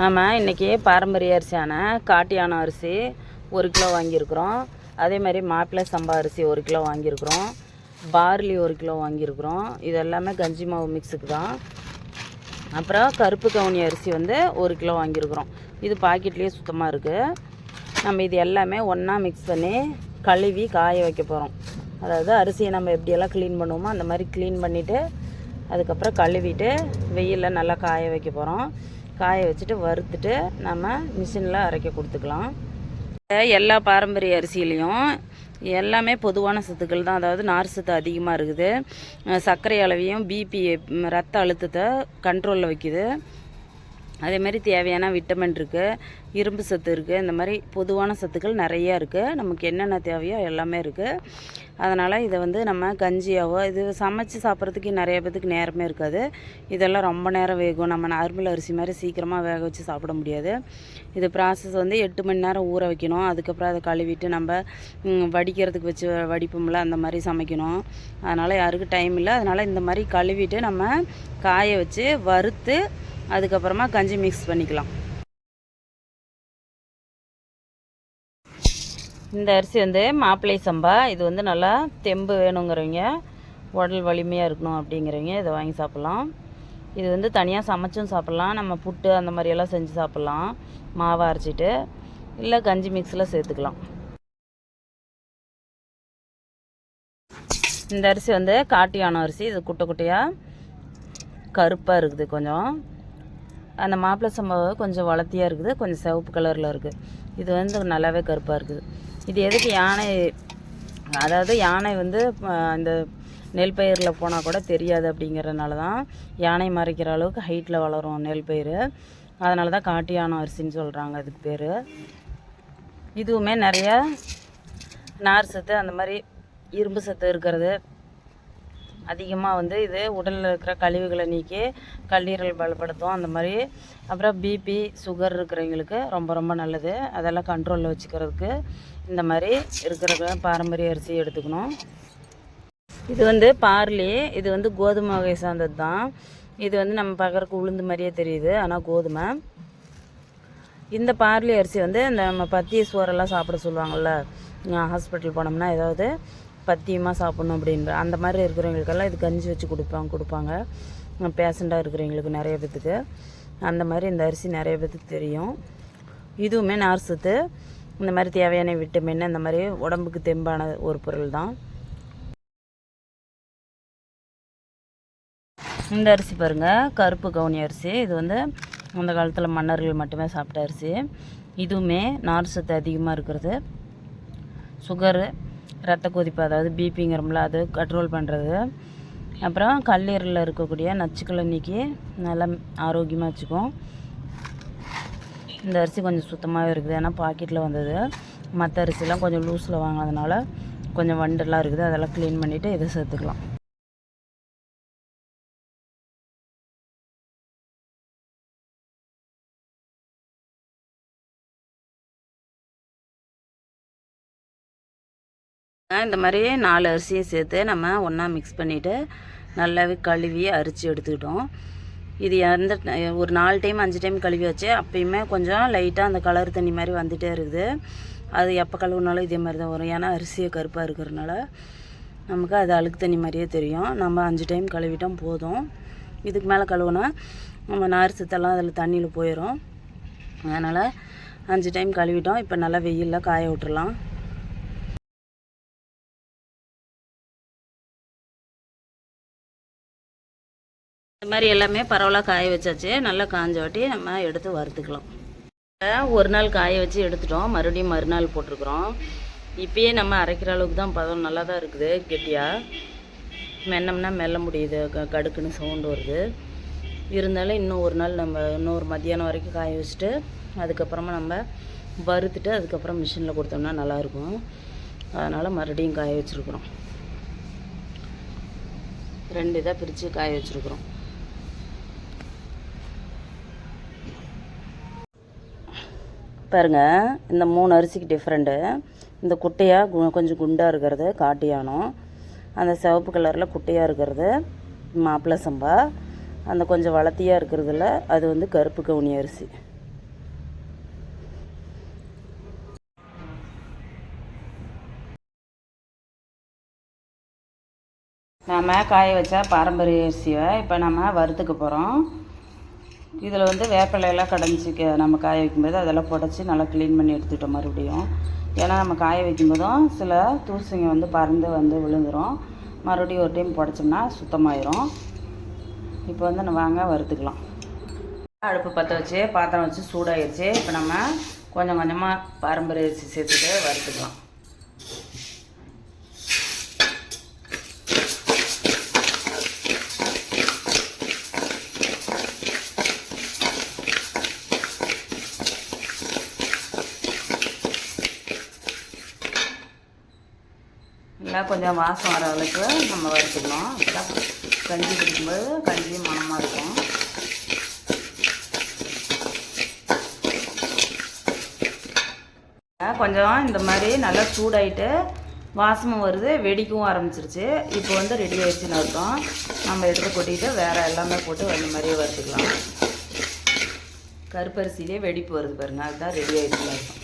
நாம் இன்றைக்கி பாரம்பரிய அரிசியான காட்டியான அரிசி ஒரு கிலோ வாங்கியிருக்கிறோம். அதே மாதிரி மாப்பிள்ளை சம்பா அரிசி ஒரு கிலோ வாங்கியிருக்கிறோம். பார்லி ஒரு கிலோ வாங்கியிருக்கிறோம். இது எல்லாமே கஞ்சி மாவு மிக்ஸுக்கு தான். அப்புறம் கருப்பு கவுனி அரிசி வந்து ஒரு கிலோ வாங்கியிருக்கிறோம். இது பாக்கெட்லேயே சுத்தமாக இருக்குது நம்ம இது எல்லாமே ஒன்றா மிக்ஸ் பண்ணி கழுவி காய வைக்க போகிறோம் அதாவது அரிசியை நம்ம எப்படியெல்லாம் க்ளீன் பண்ணுவோமோ அந்த மாதிரி க்ளீன் பண்ணிவிட்டு அதுக்கப்புறம் கழுவிட்டு வெயிலில் நல்லா காய வைக்க போகிறோம் காய வச்சுட்டு வறுத்துட்டு நம்ம மிஷினில் அரைக்க கொடுத்துக்கலாம். எல்லா பாரம்பரிய அரிசியிலையும் எல்லாமே பொதுவான சத்துக்கள் தான். அதாவது நார் சத்து அதிகமாக இருக்குது. சர்க்கரை அளவையும் பிபி ரத்த அழுத்தத்தை கண்ட்ரோலில் வைக்குது. அதே மாதிரி தேவையான விட்டமின் இருக்குது இரும்பு சத்து இருக்குது இந்த மாதிரி பொதுவான சத்துக்கள் நிறையா இருக்குது நமக்கு என்னென்ன தேவையோ எல்லாமே இருக்குது அதனால் இதை வந்து நம்ம கஞ்சியாவோ இது சமைச்சு சாப்பிட்றதுக்கு நிறைய பேத்துக்கு நேரமே இருக்காது. இதெல்லாம் ரொம்ப நேரம் வேகும். நம்ம நார்மல் அரிசி மாதிரி சீக்கிரமாக வேக வச்சு சாப்பிட முடியாது. இது ப்ராசஸ் வந்து எட்டு மணி நேரம் ஊற வைக்கணும். அதுக்கப்புறம் அதை கழுவிட்டு நம்ம வடிக்கிறதுக்கு வச்சு வடிப்போம்ல அந்த மாதிரி சமைக்கணும். அதனால் யாருக்கும் டைம் இல்லை. அதனால் இந்த மாதிரி கழுவிட்டு நம்ம காய வச்சு வறுத்து அதுக்கப்புறமா கஞ்சி மிக்ஸ் பண்ணிக்கலாம். இந்த அரிசி வந்து மாப்பிள்ளை சம்பா. இது வந்து நல்லா தெம்பு வேணுங்கிறவங்க உடல் வலிமையாக இருக்கணும் அப்படிங்கிறவங்க இதை வாங்கி சாப்பிட்லாம். இது வந்து தனியாக சமைச்சும் சாப்பிட்லாம். நம்ம புட்டு அந்த மாதிரியெல்லாம் செஞ்சு சாப்பிட்லாம். மாவை அரைச்சிட்டு இல்லை கஞ்சி மிக்ஸில் சேர்த்துக்கலாம். இந்த அரிசி வந்து காட்டியான அரிசி. இது குட்டை குட்டையாக கருப்பாக இருக்குது கொஞ்சம். அந்த மாப்பிள்ளை சம்பவம் கொஞ்சம் வளர்த்தியாக இருக்குது கொஞ்சம் சிவப்பு கலரில் இருக்குது இது வந்து நல்லாவே கருப்பாக இருக்குது. இது எதுக்கு யானை அதாவது யானை வந்து அந்த நெல் பயிரில் போனால் கூட தெரியாது அப்படிங்கிறதுனால தான் யானை மறைக்கிற அளவுக்கு ஹைட்டில் வளரும் நெல் பயிர். அதனால தான் காட்டு யானை அரிசின்னு சொல்கிறாங்க அதுக்கு பேர். இதுவுமே நிறைய நார் சத்து அந்த மாதிரி இரும்பு சத்து இருக்கிறது. அதிகமாக வந்து இது உடலில் இருக்கிற கழிவுகளை நீக்கி கல்லீரல் பலப்படுத்தும் அந்த மாதிரி. அப்புறம் பிபி சுகர் இருக்கிறவங்களுக்கு ரொம்ப ரொம்ப நல்லது. அதெல்லாம் கண்ட்ரோலில் வச்சுக்கிறதுக்கு இந்த மாதிரி இருக்கிற பாரம்பரிய அரிசி எடுத்துக்கணும். இது வந்து பார்லி இது வந்து கோதுமை வகை சார்ந்தது தான் இது வந்து நம்ம பார்க்குறக்கு உளுந்து மாதிரியே தெரியுது ஆனால் கோதுமை. இந்த பார்லி அரிசி வந்து இந்த நம்ம பத்திய சோறெல்லாம் சாப்பிட சொல்லுவாங்கள்ல ஹாஸ்பிட்டல் போனோம்னா ஏதாவது பத்தியமாக சாப்பிட்ணும் அப்படின்ற அந்த மாதிரி இருக்கிறவங்களுக்கெல்லாம் இது கஞ்சி வச்சு கொடுப்பாங்க கொடுப்பாங்க. பேஷண்ட்டாக இருக்கிறவங்களுக்கு நிறைய பேத்துக்கு. அந்த மாதிரி இந்த அரிசி நிறைய பேத்துக்கு தெரியும். இதுவுமே நார் சத்து. இந்த மாதிரி தேவையான விட்டமின் இந்த மாதிரி உடம்புக்கு தெம்பான ஒரு பொருள் தான். இந்த அரிசி பாருங்கள் கருப்பு கவுனி அரிசி. இது வந்து அந்த காலத்தில் மன்னர்கள் மட்டுமே சாப்பிட்ட அரிசி. இதுவுமே நார் சத்து அதிகமாக இருக்கிறது. சுகரு ரத்த கொதிப்பு அதாவது பிபிங்கிறோம்ல அது கண்ட்ரோல் பண்ணுறது அப்புறம் கல்லீரலில் இருக்கக்கூடிய நச்சுக்களை நீக்கி நல்லா ஆரோக்கியமாக வச்சுக்கும் இந்த அரிசி கொஞ்சம் சுத்தமாகவே இருக்குது. ஏன்னா பாக்கெட்டில் வந்தது. மற்ற அரிசிலாம் கொஞ்சம் லூஸில் வாங்கினதுனால கொஞ்சம் வண்டெல்லாம் இருக்குது. அதெல்லாம் க்ளீன் பண்ணிவிட்டு இதை சேர்த்துக்கலாம். இந்த மாதிரி நாலு அரிசியும் சேர்த்து நம்ம ஒன்றா மிக்ஸ் பண்ணிவிட்டு நல்லாவே கழுவி அரிச்சு எடுத்துக்கிட்டோம். இது எந்த ஒரு நாலு டைம் அஞ்சு டைம் கழுவி வச்சு அப்பயுமே கொஞ்சம் லைட்டாக அந்த கலர் தண்ணி மாதிரி வந்துகிட்டே இருக்குது. அது எப்போ கழுவுனாலும் இதே மாதிரி தான் வரும். ஏன்னா அரிசியை கருப்பாக இருக்கிறனால நமக்கு அது அழுக்கு தண்ணி மாதிரியே தெரியும். நம்ம அஞ்சு டைம் கழுவிட்டோம் போதும். இதுக்கு மேலே கழுவுனா நம்ம நார் சத்தெல்லாம் அதில் தண்ணியில் போயிடும் அதனால் அஞ்சு டைம் கழுவிட்டோம். இப்போ நல்லா வெயிலில் காய விட்டுறலாம். இந்த மாதிரி எல்லாமே பரவலாக காய வச்சாச்சு. நல்லா காஞ்சவாட்டி நம்ம எடுத்து வறுத்துக்கலாம். ஒரு நாள் காய வச்சு எடுத்துட்டோம். மறுபடியும் மறுநாள் போட்டிருக்குறோம். இப்பயே நம்ம அரைக்கிற அளவுக்கு தான் பதம் நல்லா தான் இருக்குது. கெட்டியாக மென்னம்னா மெல்ல முடியுது. க கடுக்குன்னு சவுண்டு வருது. இருந்தாலும் இன்னும் ஒரு நாள் நம்ம இன்னொரு மத்தியானம் வரைக்கும் காய வச்சுட்டு அதுக்கப்புறமா நம்ம வறுத்துட்டு அதுக்கப்புறம் மிஷினில் கொடுத்தோம்னா நல்லாயிருக்கும். அதனால் மறுபடியும் காய வச்சுருக்குறோம். ரெண்டு இதாக பிரித்து காய வச்சுருக்குறோம். பாருங்கள் இந்த மூணு அரிசிக்கு டிஃப்ரெண்ட்டு இந்த குட்டையாக கு கொஞ்சம் குண்டாக இருக்கிறது காட்டியானம் அந்த சிவப்பு கலரில் குட்டையாக இருக்கிறது மாப்பிள்ளை சம்பா. அந்த கொஞ்சம் வளர்த்தியாக இருக்கிறதுல அது வந்து கருப்பு கவுனி அரிசி. நாம் காய வச்ச பாரம்பரிய அரிசியை இப்போ நம்ம வறுத்துக்க போகிறோம் இதில் வந்து வேப்பிலையெல்லாம் கடைஞ்சி க- நம்ம காய வைக்கும்போது அதெல்லாம் புடச்சி நல்லா க்ளீன் பண்ணி எடுத்துட்டோம் மறுபடியும். ஏன்னா நம்ம காய வைக்கும்போதும் சில தூசிங்க வந்து பறந்து வந்து விழுந்துரும். மறுபடியும் ஒரு டைம் புடச்சோம்னா சுத்தமாயிரும். இப்போ வந்து நம்ம வாங்க வறுத்துக்கலாம். அடுப்பு பற்ற வச்சு பாத்திரம் வச்சு சூடாயிருச்சு. இப்போ நம்ம கொஞ்சம் கொஞ்சமாக பாரம்பரிய அரிசி சேர்த்துட்டு வறுத்துக்கலாம். இல்லை கொஞ்சம் வாசம் வர அளவுக்கு நம்ம வறுத்துக்கணும். அப்பதான் கஞ்சி குடிக்கும்போது கஞ்சி மணமாக இருக்கும். கொஞ்சம் இந்த மாதிரி நல்லா சூடாயிட்டு வாசமும் வருது வெடிக்கவும் ஆரம்பிச்சிருச்சு. இப்போ வந்து ரெடி ஆயிடுச்சுன்னு அர்த்தம். நம்ம எடுத்து கொட்டிட்டு வேறு எல்லாமே போட்டு அந்த மாதிரியே வறுத்துக்கலாம். கருப்பரிசியிலே வெடிப்பு வருது பாருங்கள் அதுதான் ரெடி ஆயிடுச்சுன்னு அர்த்தம்.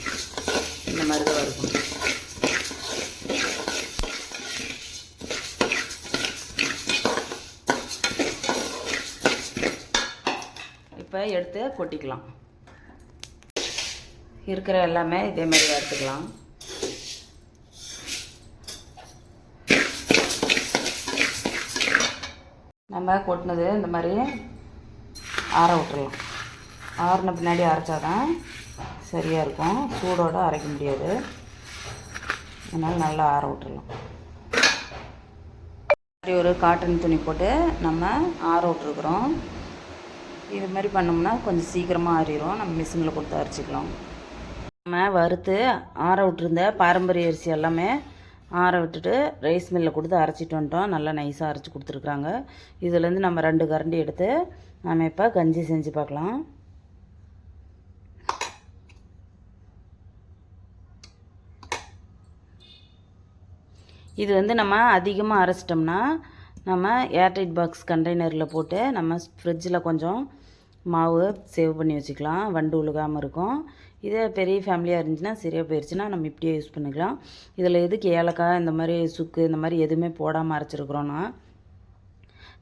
இந்த மாதிரி தான் வறுக்கணும். இப்போ எடுத்து கொட்டிக்கலாம். இருக்கிற எல்லாமே இதே மாதிரி வறுத்துக்கலாம். நம்ம கொட்டினது இந்த மாதிரி ஆற விட்டுடலாம் ஆறின பின்னாடி அரைச்சாதான் சரியாக இருக்கும். சூடோடு அரைக்க முடியாது. அதனால் நல்லா ஆற விட்டுடலாம் மாதிரி ஒரு காட்டன் துணி போட்டு நம்ம ஆற விட்ருக்குறோம் இது மாதிரி பண்ணோம்னா கொஞ்சம் சீக்கிரமாக ஆறிடும் நம்ம மிஷினில் கொடுத்து அரைச்சிக்கலாம். நம்ம வறுத்து ஆற விட்டுருந்த பாரம்பரிய அரிசி எல்லாமே ஆற விட்டுட்டு ரைஸ் மில்லில் கொடுத்து அரைச்சிட்டு வந்துட்டோம். நல்லா நைஸாக அரைச்சி கொடுத்துருக்குறாங்க. இதுலேருந்து நம்ம ரெண்டு கரண்டி எடுத்து நம்ம இப்போ கஞ்சி செஞ்சு பார்க்கலாம். இது வந்து நம்ம அதிகமாக அரைச்சிட்டோம்னா நம்ம ஏர்டைட் பாக்ஸ் கண்டெய்னரில் போட்டு நம்ம ஃப்ரிட்ஜில் கொஞ்சம் மாவு சேவ் பண்ணி வச்சுக்கலாம். வண்டு உழுகாமல் இருக்கும். இதே பெரிய ஃபேமிலியாக இருந்துச்சுன்னா சரியாக போயிடுச்சுன்னா நம்ம இப்படியே யூஸ் பண்ணிக்கலாம். இதில் எதுக்கு ஏலக்காய் இந்த மாதிரி சுக்கு இந்த மாதிரி எதுவுமே போடாமல் அரைச்சிருக்கிறோன்னா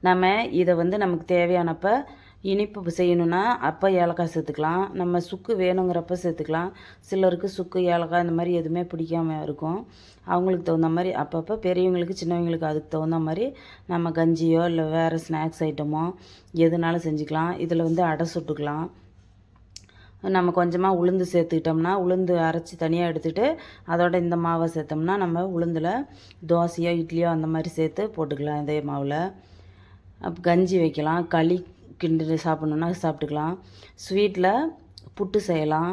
நம்ம இதை வந்து நமக்கு தேவையானப்போ இனிப்பு செய்யணுன்னா அப்போ ஏலக்காய் சேர்த்துக்கலாம். நம்ம சுக்கு வேணுங்கிறப்ப சேர்த்துக்கலாம். சிலருக்கு சுக்கு ஏலக்காய் இந்த மாதிரி எதுவுமே பிடிக்காம இருக்கும். அவங்களுக்கு தகுந்த மாதிரி அப்பப்போ பெரியவங்களுக்கு சின்னவங்களுக்கு அதுக்கு தகுந்த மாதிரி நம்ம கஞ்சியோ இல்லை வேறு ஸ்நாக்ஸ் ஐட்டமோ எதுனாலும் செஞ்சுக்கலாம். இதில் வந்து அடை சுட்டுக்கலாம். நம்ம கொஞ்சமாக உளுந்து சேர்த்துக்கிட்டோம்னா உளுந்து அரைச்சி தனியாக எடுத்துகிட்டு அதோட இந்த மாவை சேர்த்தோம்னா நம்ம உளுந்தில் தோசையோ இட்லியோ அந்த மாதிரி சேர்த்து போட்டுக்கலாம் இதே மாவில். அப்போ கஞ்சி வைக்கலாம். களி கிண்டி சாப்பிட்ணுன்னா சாப்பிட்டுக்கலாம். ஸ்வீட்டில் புட்டு செய்யலாம்.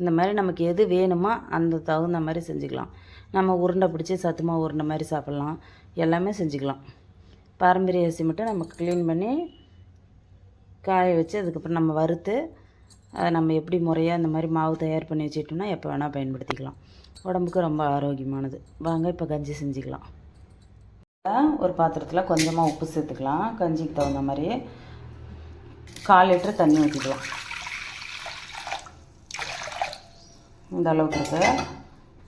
இந்த மாதிரி நமக்கு எது வேணுமோ அந்த தகுந்த மாதிரி செஞ்சுக்கலாம். நம்ம உருண்டை பிடிச்சி சத்துமா உருண்டை மாதிரி சாப்பிட்லாம். எல்லாமே செஞ்சுக்கலாம். பாரம்பரிய அரிசி மட்டும் நம்ம க்ளீன் பண்ணி காய வச்சு அதுக்கப்புறம் நம்ம வறுத்து அதை நம்ம எப்படி முறையாக இந்த மாதிரி மாவு தயார் பண்ணி வச்சுட்டோம்னா எப்போ வேணால் பயன்படுத்திக்கலாம். உடம்புக்கு ரொம்ப ஆரோக்கியமானது. வாங்க இப்போ கஞ்சி செஞ்சுக்கலாம். ஒரு பாத்திரத்தில் கொஞ்சமாக உப்பு சேர்த்துக்கலாம். கஞ்சிக்கு தகுந்த மாதிரி கால் லிட்டர் தண்ணி ஊற்றிக்கலாம் இந்த அளவுக்கு இருக்கு.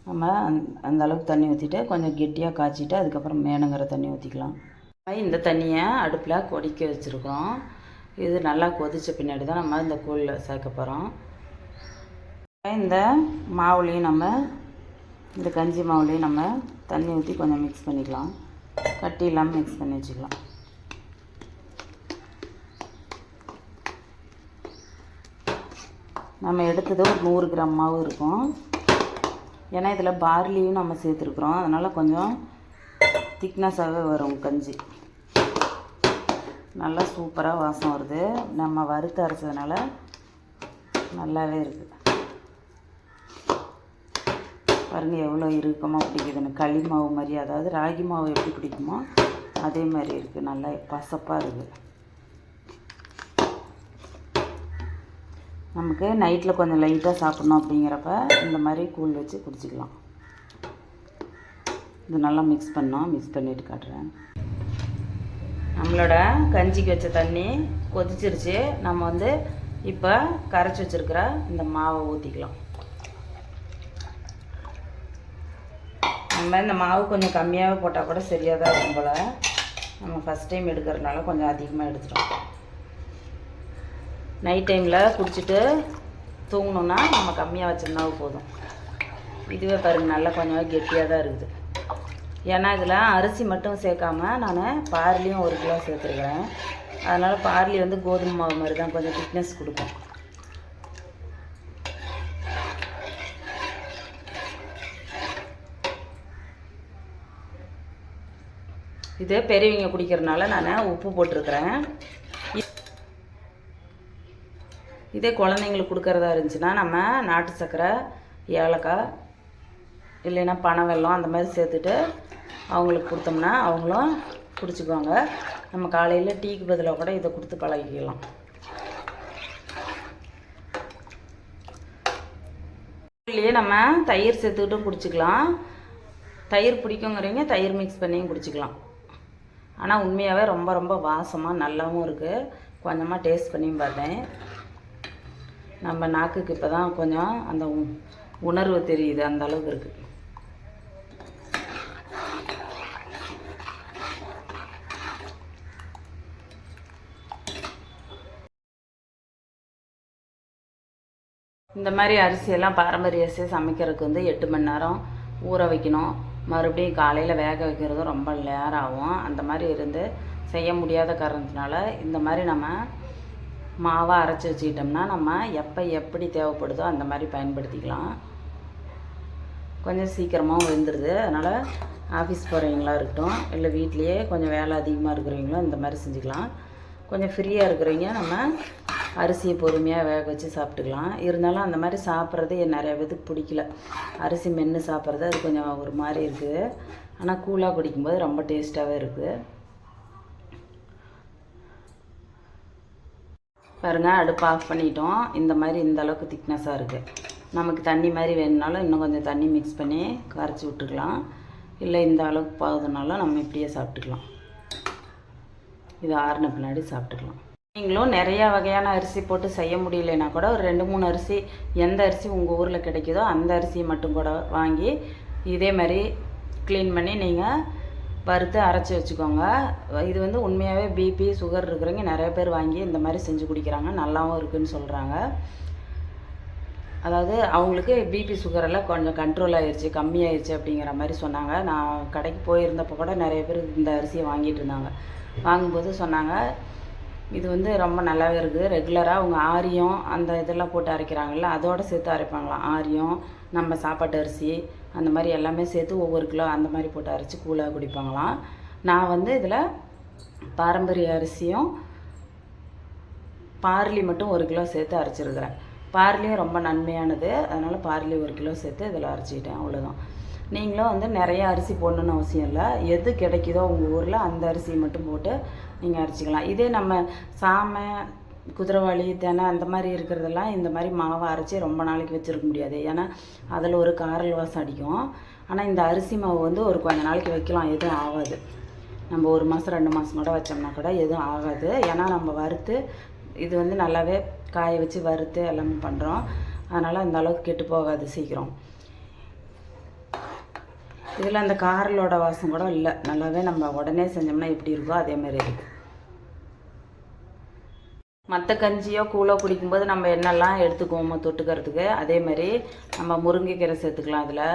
நம்ம அந்த- அந்த அளவுக்கு தண்ணி ஊற்றிட்டு கொஞ்சம் கெட்டியாக காய்ச்சிட்டு அதுக்கப்புறம் மேனுங்கிற தண்ணி ஊற்றிக்கலாம் இந்த தண்ணியை அடுப்பில் கொதிக்க வச்சுருக்கோம். இது நல்லா கொதித்த பின்னாடி தான் நம்ம இந்த கூழில் சேர்க்க போகிறோம் இந்த மாவுலேயும் நம்ம இந்த கஞ்சி மாவுலேயும் நம்ம தண்ணி ஊற்றி கொஞ்சம் மிக்ஸ் பண்ணிக்கலாம். கட்டி இல்லாமல் மிக்ஸ் பண்ணி வச்சுக்கலாம் நம்ம எடுத்தது ஒரு நூறு கிராம் மாவு இருக்கும். ஏன்னா இதில் பார்லியும் நம்ம சேர்த்துருக்குறோம். அதனால் கொஞ்சம் திக்னஸாகவே வரும் கஞ்சி. நல்லா சூப்பராக வாசம் வருது. நம்ம வறுத்து அரைச்சதுனால நல்லாவே இருக்குது பாருங்க எவ்வளோ இறுக்கமாக பிடிக்குதுன்னு. களி மாவு மாதிரி அதாவது ராகி மாவு எப்படி பிடிக்குமோ அதே மாதிரி இருக்குது நல்லா பசப்பாக இருக்குது நமக்கு நைட்டில் கொஞ்சம் லைட்டாக சாப்பிட்ணும் அப்படிங்கிறப்ப இந்த மாதிரி கூழ் வச்சு குடிச்சிக்கலாம். இது நல்லா மிக்ஸ் பண்ணோம் மிக்ஸ் பண்ணிட்டு காட்டுறேன். நம்மளோட கஞ்சிக்கு வச்ச தண்ணி கொதிச்சிருச்சு. நம்ம வந்து இப்போ கரைச்சி வச்சிருக்கிற இந்த மாவை ஊற்றிக்கலாம் நம்ம இந்த மாவு கொஞ்சம் கம்மியாகவே போட்டால் கூட சரியாக தான் இருக்கும் போல். நம்ம ஃபஸ்ட் டைம் எடுக்கிறதுனால கொஞ்சம் அதிகமாக எடுத்துட்டோம். நைட் டைமில் குடிச்சிட்டு தூங்கணுன்னா நம்ம கம்மியாக வச்சிருந்தாவே போதும். இதுவே பாருங்க நல்லா கொஞ்சம் கெட்டியாக தான் இருக்குது. ஏன்னா இதில் அரிசி மட்டும் சேர்க்காம நான் பார்லியும் ஒரு கிலோ சேர்த்துருக்குறேன். அதனால் பார்லி வந்து கோதுமை மாவு மாதிரி தான் கொஞ்சம் திக்னஸ் கொடுக்கும். இது பெரியவங்க குடிக்கிறதுனால நான் உப்பு போட்டிருக்கிறேன். இதே குழந்தைங்களுக்கு கொடுக்குறதா இருந்துச்சுன்னா நம்ம நாட்டு சர்க்கரை ஏலக்காய் இல்லைன்னா பனை வெல்லம் அந்த மாதிரி சேர்த்துட்டு அவங்களுக்கு கொடுத்தோம்னா அவங்களும் குடிச்சுக்குவாங்க. நம்ம காலையில் டீக்கு பதிலாக கூட இதை கொடுத்து பழகிக்கலாம். இதுலேயே நம்ம தயிர் சேர்த்துக்கிட்டும் குடிச்சிக்கலாம். தயிர் பிடிக்குங்கிறவங்க தயிர் மிக்ஸ் பண்ணியும் குடிச்சிக்கலாம். ஆனால் உண்மையாகவே ரொம்ப ரொம்ப வாசமாக நல்லாவும் இருக்குது கொஞ்சமாக டேஸ்ட் பண்ணியும் பார்த்தேன். நம்ம நாக்குக்கு இப்போ தான் கொஞ்சம் அந்த உ- உணர்வு தெரியுது அந்த அளவுக்கு இருக்குது இந்த மாதிரி அரிசியெல்லாம் பாரம்பரிய அரிசியை சமைக்கிறதுக்கு வந்து எட்டு மணி நேரம் ஊற வைக்கணும். மறுபடியும் காலையில் வேக வைக்கிறதும் ரொம்ப நேரம் ஆகும் அந்த மாதிரி இருந்து செய்ய முடியாத காரணத்தினால இந்த மாதிரி நம்ம மாவை அரைச்சி வச்சுக்கிட்டோம்னா நம்ம எப்போ எப்படி தேவைப்படுதோ அந்த மாதிரி பயன்படுத்திக்கலாம். கொஞ்சம் சீக்கிரமாகவும் வெந்துடுது அதனால் ஆஃபீஸ் போகிறவங்களா இருக்கட்டும் இல்லை வீட்லேயே கொஞ்சம் வேலை அதிகமாக இருக்கிறவங்களும் இந்த மாதிரி செஞ்சுக்கலாம். கொஞ்சம் ஃப்ரீயாக இருக்கிறவங்க நம்ம அரிசியை பொறுமையாக வேக வச்சு சாப்பிட்டுக்கலாம். இருந்தாலும் அந்த மாதிரி சாப்பிட்றது என் நிறைய பேத்துக்கு பிடிக்கல. அரிசி மென்று சாப்பிட்றது அது கொஞ்சம் ஒரு மாதிரி இருக்குது ஆனால் கூலாக குடிக்கும்போது ரொம்ப டேஸ்ட்டாகவே இருக்குது பாருங்கள் அடுப்பு ஆஃப் பண்ணிட்டோம். இந்த மாதிரி இந்த அளவுக்கு திக்னஸாக இருக்குது நமக்கு தண்ணி மாதிரி வேணும்னாலும் இன்னும் கொஞ்சம் தண்ணி மிக்ஸ் பண்ணி கரைச்சி விட்டுக்கலாம். இல்லை இந்த அளவுக்கு போகுதுனாலும் நம்ம இப்படியே சாப்பிட்டுக்கலாம். இது ஆறின பின்னாடி சாப்பிட்டுக்கலாம். நீங்களும் நிறையா வகையான அரிசி போட்டு செய்ய முடியலனா கூட ஒரு ரெண்டு மூணு அரிசி எந்த அரிசி உங்கள் ஊரில் கிடைக்குதோ அந்த அரிசியை மட்டும் கூட வாங்கி இதே மாதிரி க்ளீன் பண்ணி நீங்கள் வறுத்து அரைச்சி வச்சுக்கோங்க. இது வந்து உண்மையாகவே பிபி சுகர் இருக்கிறவங்க நிறைய பேர் வாங்கி இந்த மாதிரி செஞ்சு குடிக்கிறாங்க. நல்லாவும் இருக்குதுன்னு சொல்கிறாங்க அதாவது அவங்களுக்கு பிபி சுகரெல்லாம் கொஞ்சம் கண்ட்ரோல் ஆயிடுச்சு கம்மியாயிடுச்சு அப்படிங்கிற மாதிரி சொன்னாங்க. நான் கடைக்கு போயிருந்தப்போ கூட நிறைய பேர் இந்த அரிசியை வாங்கிட்டு இருந்தாங்க. வாங்கும்போது சொன்னாங்க இது வந்து ரொம்ப நல்லாவே இருக்குது ரெகுலராக அவங்க ஆரியம் அந்த இதெல்லாம் போட்டு அரைக்கிறாங்கல்ல அதோடு சேர்த்து அரைப்பாங்களாம். ஆரியம் நம்ம சாப்பாட்டு அரிசி அந்த மாதிரி எல்லாமே சேர்த்து ஒவ்வொரு கிலோ அந்த மாதிரி போட்டு அரைச்சி கூழாக குடிப்பாங்களாம். நான் வந்து இதில் பாரம்பரிய அரிசியும் பார்லி மட்டும் ஒரு கிலோ சேர்த்து அரைச்சிருக்கிறேன். பார்லியும் ரொம்ப நன்மையானது. அதனால் பார்லி ஒரு கிலோ சேர்த்து இதில் அரைச்சிக்கிட்டேன். அவ்வளோதான் நீங்களும் வந்து நிறைய அரிசி போடணுன்னு அவசியம் இல்லை. எது கிடைக்குதோ உங்கள் ஊரில் அந்த அரிசியை மட்டும் போட்டு நீங்கள் அரைச்சிக்கலாம். இதே நம்ம சாமை குதிரைவாளி தெனை அந்த மாதிரி இருக்கிறதெல்லாம் இந்த மாதிரி மாவை அரைச்சி ரொம்ப நாளைக்கு வச்சுருக்க முடியாது. ஏன்னா அதில் ஒரு காரல் வாசம் அடிக்கும். ஆனால் இந்த அரிசி மாவு வந்து ஒரு கொஞ்ச நாளைக்கு வைக்கலாம். எதுவும் ஆகாது. நம்ம ஒரு மாதம் ரெண்டு மாதம் கூட வச்சோம்னா கூட எதுவும் ஆகாது. ஏன்னா நம்ம வறுத்து இது வந்து நல்லாவே காய வச்சு வறுத்து எல்லாமே பண்ணுறோம் அதனால் அந்த அளவுக்கு கெட்டு போகாது சீக்கிரம். இதில் அந்த காரலோட வாசம் கூட இல்லை. நல்லாவே நம்ம உடனே செஞ்சோம்னா எப்படி இருக்கோ அதே மாதிரி மற்ற கஞ்சியோ கூழோ குடிக்கும்போது நம்ம என்னெல்லாம் எடுத்துக்குவோமோ தொட்டுக்கிறதுக்கு அதே மாதிரி நம்ம முருங்கைக்கீரை சேர்த்துக்கலாம் அதில்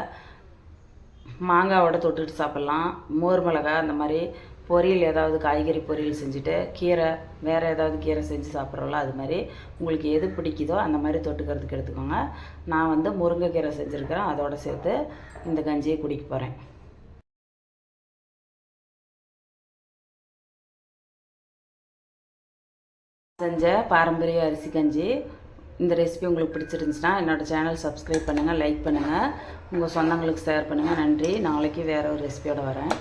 மாங்காவோட தொட்டுட்டு சாப்பிட்லாம். மோர் மிளகாய் அந்த மாதிரி பொரியல் ஏதாவது காய்கறி பொரியல் செஞ்சுட்டு கீரை வேறு ஏதாவது கீரை செஞ்சு சாப்பிட்றோம்ல அது மாதிரி. உங்களுக்கு எது பிடிக்குதோ அந்த மாதிரி தொட்டுக்கிறதுக்கு எடுத்துக்கோங்க. நான் வந்து முருங்கைக்கீரை செஞ்சுருக்கிறேன். அதோட சேர்த்து இந்த கஞ்சியை குடிக்க போகிறேன் செஞ்ச பாரம்பரிய அரிசி கஞ்சி. இந்த ரெசிபி உங்களுக்கு பிடிச்சிருந்துச்சுன்னா என்னோடய சேனல் சப்ஸ்கிரைப் பண்ணுங்கள் லைக் பண்ணுங்கள் உங்கள் சொந்தங்களுக்கு ஷேர் பண்ணுங்கள் நன்றி. நாளைக்கு வேறு ஒரு ரெசிபியோடு வரேன்.